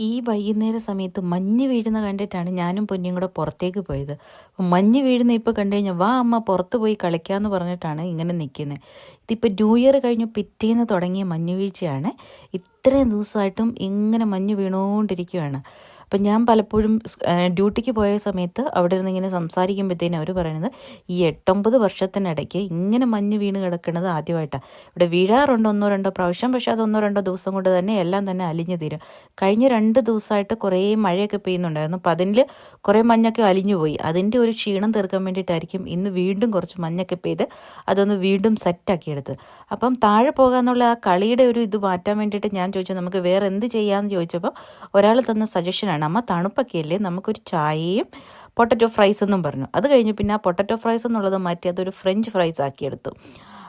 ഈ വൈകുന്നേര സമയത്ത് മഞ്ഞ് വീഴുന്ന കണ്ടിട്ടാണ് ഞാനും പൊന്നിയും കൂടെ പുറത്തേക്ക് പോയത്. മഞ്ഞ് വീഴുന്ന ഇപ്പോൾ കണ്ടു കഴിഞ്ഞാൽ വാ അമ്മ പുറത്ത് പോയി കളിക്കാമെന്ന് പറഞ്ഞിട്ടാണ് ഇങ്ങനെ നിൽക്കുന്നത് ഇതിപ്പോൾ ന്യൂ ഇയർ കഴിഞ്ഞ് പിറ്റേന്ന് തുടങ്ങിയ മഞ്ഞ് വീഴ്ചയാണ് ഇത്രയും ദിവസമായിട്ടും ഇങ്ങനെ മഞ്ഞ് വീണുകൊണ്ടിരിക്കുകയാണ് അപ്പം ഞാൻ പലപ്പോഴും ഡ്യൂട്ടിക്ക് പോയ സമയത്ത് അവിടെ നിന്ന് ഇങ്ങനെ സംസാരിക്കുമ്പോഴത്തേനും അവർ പറയുന്നത് ഈ എട്ടൊമ്പത് വർഷത്തിനിടയ്ക്ക് ഇങ്ങനെ മഞ്ഞ് വീണ് കിടക്കുന്നത് ആദ്യമായിട്ടാണ് ഇവിടെ വീഴാറുണ്ട് ഒന്നോ രണ്ടോ പ്രാവശ്യം പക്ഷേ അത് ഒന്നോ രണ്ടോ ദിവസം കൊണ്ട് തന്നെ എല്ലാം തന്നെ അലിഞ്ഞു തീരും. കഴിഞ്ഞ രണ്ട് ദിവസമായിട്ട് കുറേ മഴയൊക്കെ പെയ്യുന്നുണ്ടായിരുന്നു. അപ്പം അതിൽ കുറേ മഞ്ഞൊക്കെ അലിഞ്ഞു പോയി. അതിന്റെ ഒരു ക്ഷീണം തീർക്കാൻ വേണ്ടിയിട്ടായിരിക്കും ഇന്ന് വീണ്ടും കുറച്ച് മഞ്ഞൊക്കെ പെയ്ത് അതൊന്ന് വീണ്ടും സെറ്റാക്കിയെടുത്ത് അപ്പം താഴെ പോകാമെന്നുള്ള ആ കളിയുടെ ഒരു ഇത് മാറ്റാൻ വേണ്ടിയിട്ട് ഞാൻ ചോദിച്ചു നമുക്ക് വേറെ എന്ത് ചെയ്യാമെന്ന് ചോദിച്ചപ്പോൾ ഒരാൾ തന്ന സജഷനാണ്. അമ്മ തണുപ്പൊക്കെ അല്ലേ? നമുക്കൊരു ചായയും പൊട്ടറ്റോ ഫ്രൈസ് എന്നും പറഞ്ഞു. അത് കഴിഞ്ഞ് പിന്നെ ആ പൊട്ടറ്റോ ഫ്രൈസ് എന്നുള്ളത് മാറ്റി അതൊരു ഫ്രഞ്ച് ഫ്രൈസ് ആക്കിയെടുത്തു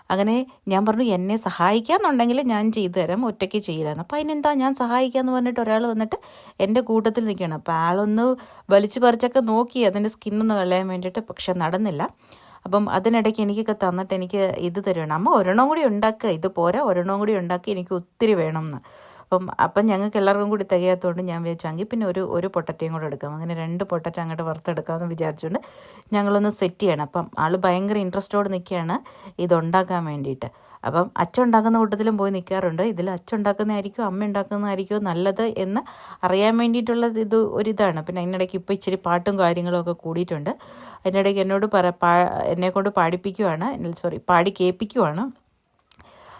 അങ്ങനെ ഞാൻ പറഞ്ഞു എന്നെ സഹായിക്കാന്നുണ്ടെങ്കിൽ ഞാൻ ചെയ്തു തരാം. ഒറ്റയ്ക്ക് ചെയ്യില്ലാന്ന് അപ്പോൾ അതിനെന്താ? ഞാൻ സഹായിക്കാമെന്ന് പറഞ്ഞിട്ട് ഒരാൾ വന്നിട്ട് എന്റെ കൂട്ടത്തിൽ നിൽക്കുകയാണ്. അപ്പോൾ ആളൊന്ന് വലിച്ചു പറിച്ചൊക്കെ നോക്കി അതിന്റെ സ്കിന്നൊന്ന് കളയാൻ വേണ്ടിയിട്ട് പക്ഷെ നടന്നില്ല. അപ്പം അതിനിടയ്ക്ക് എനിക്കൊക്കെ തന്നിട്ട് എനിക്ക് ഇത് തരുവാണ്. അമ്മ ഒരെണ്ണം കൂടി ഉണ്ടാക്കുക ഇത് പോരാ. ഒരെണ്ണം കൂടി ഉണ്ടാക്കി എനിക്ക് ഒത്തിരി വേണം എന്ന്. അപ്പം അപ്പം ഞങ്ങൾക്ക് എല്ലാവർക്കും കൂടി തികയാത്തതുകൊണ്ട് ഞാൻ വിചാരിച്ചെങ്കിൽ പിന്നെ ഒരു ഒരു പൊട്ടറ്റയും കൂടെ എടുക്കാം. അങ്ങനെ രണ്ട് പൊട്ടറ്റ അങ്ങോട്ട് വറുത്തെടുക്കാമെന്ന് വിചാരിച്ചുകൊണ്ട് ഞങ്ങളൊന്ന് സെറ്റ് ചെയ്യണം. അപ്പം ആൾ ഭയങ്കര ഇൻട്രസ്റ്റോട് നിൽക്കുകയാണ് ഇതുണ്ടാക്കാൻ വേണ്ടിയിട്ട്. അപ്പം അച്ഛൻ ഉണ്ടാക്കുന്ന കൂട്ടത്തിലും പോയി നിൽക്കാറുണ്ട്. ഇതിൽ അച്ഛൻ ഉണ്ടാക്കുന്നതായിരിക്കും അമ്മ ഉണ്ടാക്കുന്നതായിരിക്കും നല്ലത് എന്ന് അറിയാൻ വേണ്ടിയിട്ടുള്ള ഇത് ഒരിതാണ്. പിന്നെ അതിനിടയ്ക്ക് ഇപ്പോൾ ഇച്ചിരി പാട്ടും കാര്യങ്ങളും ഒക്കെ കൂടിയിട്ടുണ്ട്. അതിനിടയ്ക്ക് എന്നോട് പറ പാ എന്നെ കൊണ്ട് പാടിപ്പിക്കുവാണ്. സോറി പാടി കേൾപ്പിക്കുവാണ്.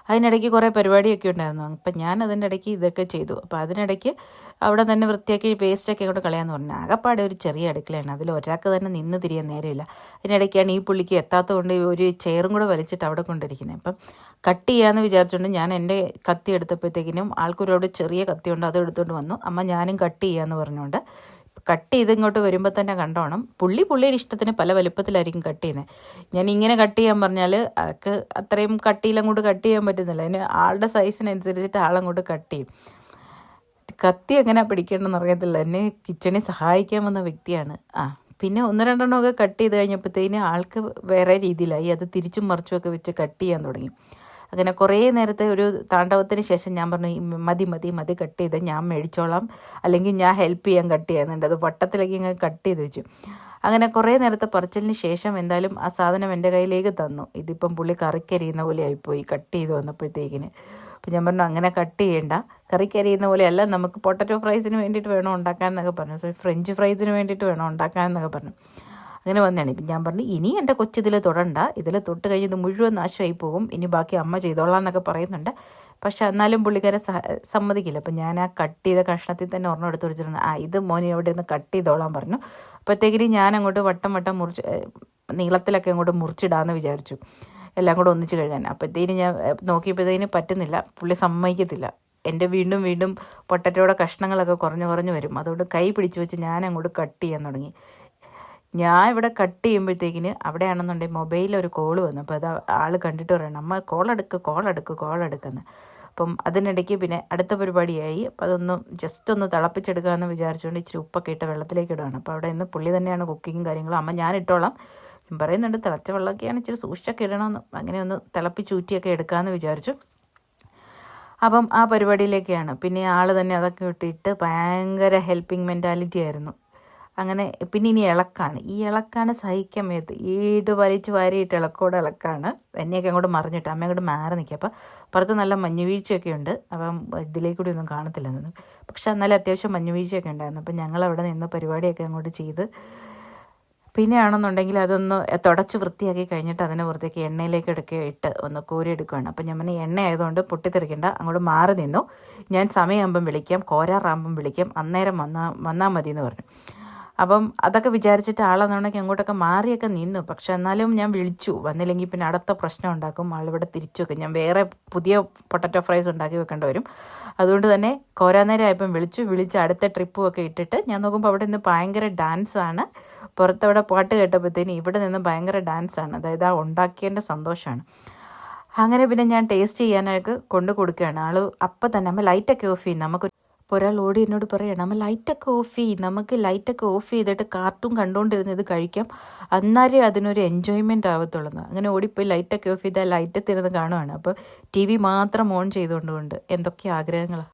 അതിനിടയ്ക്ക് കുറേ പരിപാടിയൊക്കെ ഉണ്ടായിരുന്നു. അപ്പം ഞാൻ അതിന്റെ ഇടയ്ക്ക് ഇതൊക്കെ ചെയ്തു. അപ്പോൾ അതിനിടയ്ക്ക് അവിടെ തന്നെ വൃത്തിയാക്കി വേസ്റ്റൊക്കെ അങ്ങോട്ട് കളയാന്ന് പറഞ്ഞു. ആകപ്പാടെ ഒരു ചെറിയ അടുക്കളയാണ്. അതിൽ ഒരാൾക്ക് തന്നെ നിന്ന് തിരിയാൻ നേരമില്ല. അതിനിടയ്ക്കാണ് ഈ പുള്ളിക്ക് എത്താത്തത് കൊണ്ട് ഒരു ചെയറും കൂടെ വലിച്ചിട്ട് അവിടെ കൊണ്ടിരിക്കുന്നത് അപ്പം കട്ട് ചെയ്യാമെന്ന് വിചാരിച്ചുകൊണ്ട് ഞാൻ എന്റെ കത്തി എടുത്തപ്പോഴത്തേക്കിനും ആൾക്കൊരു ചെറിയ കത്തിയുണ്ട്. അത് എടുത്തുകൊണ്ട് വന്നു. അമ്മ ഞാനും കട്ട് ചെയ്യാമെന്ന് പറഞ്ഞുകൊണ്ട് കട്ട് ചെയ്ത് ഇങ്ങോട്ട് വരുമ്പോൾ തന്നെ കണ്ടോണം. പുള്ളി പുള്ളിയുടെ ഇഷ്ടത്തിന് പല വലുപ്പത്തിലായിരിക്കും കട്ട് ചെയ്യുന്നത് ഞാൻ ഇങ്ങനെ കട്ട് ചെയ്യാൻ പറഞ്ഞാൽ ആൾക്ക് അത്രയും കട്ടിയിൽ അങ്ങോട്ട് കട്ട് ചെയ്യാൻ പറ്റുന്നില്ല. അതിന് ആളുടെ സൈസിനനുസരിച്ചിട്ട് ആളങ്ങോട്ട് കട്ട് ചെയ്യും. കത്തി എങ്ങനെ പിടിക്കേണ്ടെന്ന് അറിയത്തില്ല. എന്നെ കിച്ചണിൽ സഹായിക്കാൻ വന്ന വ്യക്തിയാണ്. ആ പിന്നെ ഒന്ന് രണ്ടെണ്ണമൊക്കെ കട്ട് ചെയ്ത് കഴിഞ്ഞപ്പോഴത്തേന് ആൾക്ക് വേറെ രീതിയിലായി. അത് തിരിച്ചും മറിച്ചുമൊക്കെ വെച്ച് കട്ട് ചെയ്യാൻ തുടങ്ങി. അങ്ങനെ കുറേ നേരത്തെ ഒരു താണ്ഡവത്തിന് ശേഷം ഞാൻ പറഞ്ഞു "ഈ മതി മതി മതി കട്ട് ചെയ്ത് ഞാൻ മേടിച്ചോളാം. അല്ലെങ്കിൽ ഞാൻ ഹെൽപ്പ് ചെയ്യാൻ കട്ട് ചെയ്യുന്നുണ്ട്. അത് വട്ടത്തിലേക്ക് ഇങ്ങനെ കട്ട് ചെയ്ത് വെച്ചു. അങ്ങനെ കുറേ നേരത്തെ പറച്ചലിന് ശേഷം എന്തായാലും ആ സാധനം എന്റെ കയ്യിലേക്ക് തന്നു. ഇതിപ്പം പുള്ളി കറിക്കരിയുന്ന പോലെ ആയിപ്പോയി കട്ട് ചെയ്ത് വന്നപ്പോഴത്തേക്കിന്. അപ്പം ഞാൻ പറഞ്ഞു അങ്ങനെ കട്ട് ചെയ്യേണ്ട. കറിക്കരിയുന്ന പോലെയല്ല നമുക്ക് പൊട്ടറ്റോ ഫ്രൈസിന് വേണ്ടിയിട്ട് വേണം ഉണ്ടാക്കാൻ എന്നൊക്കെ പറഞ്ഞു. സോ ഫ്രഞ്ച് ഫ്രൈസിന് വേണ്ടിയിട്ട് വേണം ഉണ്ടാക്കാൻ എന്നൊക്കെ പറഞ്ഞു. അങ്ങനെ വന്നതാണ് ഇപ്പം ഞാൻ പറഞ്ഞു ഇനി എന്റെ കൊച്ചിതിൽ തൊടണ്ട. ഇതിൽ തൊട്ട് കഴിഞ്ഞത് മുഴുവൻ നാശമായി പോകും. ഇനി ബാക്കി അമ്മ ചെയ്തോളാം എന്നൊക്കെ പറയുന്നുണ്ട്. പക്ഷെ എന്നാലും പുള്ളിക്കാരെ സമ്മതിക്കില്ല. അപ്പം ഞാൻ ആ കട്ട് ചെയ്ത കഷ്ണത്തിൽ തന്നെ ഒരെണ്ണം എടുത്ത് വെച്ചിട്ടുണ്ട് ആ ഇത് മോനെ അവിടെ നിന്ന് കട്ട് ചെയ്തോളാൻ പറഞ്ഞു. അപ്പോഴത്തേക്കിന് ഞാൻ അങ്ങോട്ട് വട്ടം വട്ടം മുറിച്ച് നീളത്തിലൊക്കെ അങ്ങോട്ട് മുറിച്ചിടാമെന്ന് വിചാരിച്ചു. എല്ലാം കൂടെ ഒന്നിച്ച് കഴുകാൻ. അപ്പോഴത്തേന് ഞാൻ നോക്കിയപ്പോഴത്തേന് പറ്റുന്നില്ല. പുള്ളി സമ്മതിക്കത്തില്ല. എന്റെ വീണ്ടും വീണ്ടും പൊട്ടറ്റോടെ കഷ്ണങ്ങളൊക്കെ കുറഞ്ഞു കുറഞ്ഞു വരും. അതുകൊണ്ട് കൈ പിടിച്ച് വെച്ച് ഞാൻ അങ്ങോട്ട് കട്ട് ചെയ്യാൻ തുടങ്ങി. ഞാൻ ഇവിടെ കട്ട് ചെയ്യുമ്പോഴത്തേക്കിന് അവിടെയാണെന്നുണ്ടെങ്കിൽ മൊബൈലിൽ ഒരു കോൾ വന്നു. അപ്പോൾ അത് ആൾ കണ്ടിട്ട് പറയണം അമ്മ കോൾ എടുക്ക് കോൾ എടുക്ക് കോൾ എടുക്കുന്നു. അപ്പം അതിനിടയ്ക്ക് പിന്നെ അടുത്ത പരിപാടിയായി. അപ്പോൾ അതൊന്ന് ജസ്റ്റ് ഒന്ന് തിളപ്പിച്ചെടുക്കാമെന്ന് വിചാരിച്ചുകൊണ്ട് ഇച്ചിരി ഉപ്പൊക്കെ ഇട്ട് വെള്ളത്തിലേക്ക് ഇടുകയാണ് അപ്പോൾ അവിടെ നിന്ന് പുള്ളി തന്നെയാണ് കുക്കിങ്ങും കാര്യങ്ങളും. അമ്മ ഞാൻ ഇട്ടോളാം. പറയുന്നുണ്ട് തിളച്ച വെള്ളമൊക്കെയാണ് ഇച്ചിരി സൂക്ഷിച്ചൊക്കെ ഇടണമെന്ന് അങ്ങനെ ഒന്ന് തിളപ്പിച്ചൂറ്റിയൊക്കെ എടുക്കാമെന്ന് വിചാരിച്ചു. അപ്പം ആ പരിപാടിയിലേക്കാണ്. പിന്നെ ആൾ തന്നെ അതൊക്കെ ഇട്ടിട്ട് ഭയങ്കര ഹെൽപ്പിംഗ് മെന്റാലിറ്റി ആയിരുന്നു. അങ്ങനെ പിന്നെ ഇനി ഇളക്കാണ്. ഈ ഇളക്കാണ് സഹിക്കാൻ മേത്ത്. ഈട് വലിച്ച് വാരിയിട്ട് ഇളക്കോടെ ഇളക്കാണ്. എന്നെയൊക്കെ അങ്ങോട്ട് മറിഞ്ഞിട്ട് അമ്മ അങ്ങോട്ട് മാറി നിൽക്കുക. അപ്പം പുറത്ത് നല്ല മഞ്ഞുവീഴ്ചയൊക്കെ ഉണ്ട്. അപ്പം ഇതിലേക്ക് കൂടി ഒന്നും കാണത്തില്ല പക്ഷെ എന്നാലും അത്യാവശ്യം മഞ്ഞുവീഴ്ചയൊക്കെ ഉണ്ടായിരുന്നു. അപ്പം ഞങ്ങൾ അവിടെ നിന്ന് പരിപാടിയൊക്കെ അങ്ങോട്ട് ചെയ്ത് പിന്നെ ആണെന്നുണ്ടെങ്കിൽ അതൊന്ന് തുടച്ച് വൃത്തിയാക്കി കഴിഞ്ഞിട്ട് അതിനെ പുറത്തേക്ക് എണ്ണയിലേക്ക് എടുക്കുക ഇട്ട് ഒന്ന് കോരി എടുക്കുകയാണ്. അപ്പം ഞാൻ പറഞ്ഞു എണ്ണ ആയതുകൊണ്ട് പൊട്ടിത്തെറിക്കണ്ട. അങ്ങോട്ട് മാറി നിന്നു. ഞാൻ സമയമാകുമ്പം വിളിക്കാം. കോരാറാകുമ്പം വിളിക്കാം. അന്നേരം വന്നാൽ വന്നാൽ മതി എന്ന് പറഞ്ഞു. അപ്പം അതൊക്കെ വിചാരിച്ചിട്ട് ആളെന്നുണ്ടെങ്കിൽ അങ്ങോട്ടൊക്കെ മാറിയൊക്കെ നിന്നു. പക്ഷെ എന്നാലും ഞാൻ വിളിച്ചു. വന്നില്ലെങ്കിൽ പിന്നെ അടുത്ത പ്രശ്നം ഉണ്ടാക്കും. ആളിവിടെ തിരിച്ചു വെക്കും. ഞാൻ വേറെ പുതിയ പൊട്ടറ്റോ ഫ്രൈസ് ഉണ്ടാക്കി വെക്കേണ്ടി വരും. അതുകൊണ്ട് തന്നെ കോരാനേരം ആയപ്പം വിളിച്ചു. വിളിച്ച് അടുത്ത ട്രിപ്പും ഒക്കെ ഇട്ടിട്ട് ഞാൻ നോക്കുമ്പോൾ അവിടെ നിന്ന് ഭയങ്കര ഡാൻസാണ് പുറത്തവിടെ പാട്ട് കേട്ടപ്പോഴത്തേന് ഇവിടെ നിന്ന് ഭയങ്കര ഡാൻസാണ് അതായത് ആ ഉണ്ടാക്കിയതിന്റെ സന്തോഷമാണ് അങ്ങനെ പിന്നെ ഞാൻ ടേസ്റ്റ് ചെയ്യാനൊക്കെ കൊണ്ടു കൊടുക്കുകയാണ്. ആൾ അപ്പം തന്നെ. നമ്മൾ ലൈറ്റൊക്കെ ഓഫ് ചെയ്യും. നമുക്ക് അപ്പോൾ ഒരാൾ ഓടി എന്നോട് പറയണം നമ്മൾ ലൈറ്റൊക്കെ ഓഫ് ചെയ്യും നമുക്ക് ലൈറ്റൊക്കെ ഓഫ് ചെയ്തിട്ട് കാർട്ടൂൺ കണ്ടുകൊണ്ടിരുന്ന് ഇത് കഴിക്കാം. അന്നേരം അതിനൊരു എൻജോയ്മെന്റ് ആവത്തുള്ളൂ അങ്ങനെ ഓടിപ്പോയി ലൈറ്റൊക്കെ ഓഫ് ചെയ്താൽ ലൈറ്റ് തിരുന്ന് കാണുവാണ്. അപ്പോൾ ടി വി മാത്രം ഓൺ ചെയ്തുകൊണ്ടുകൊണ്ട് എന്തൊക്കെ ആഗ്രഹങ്ങളാണ്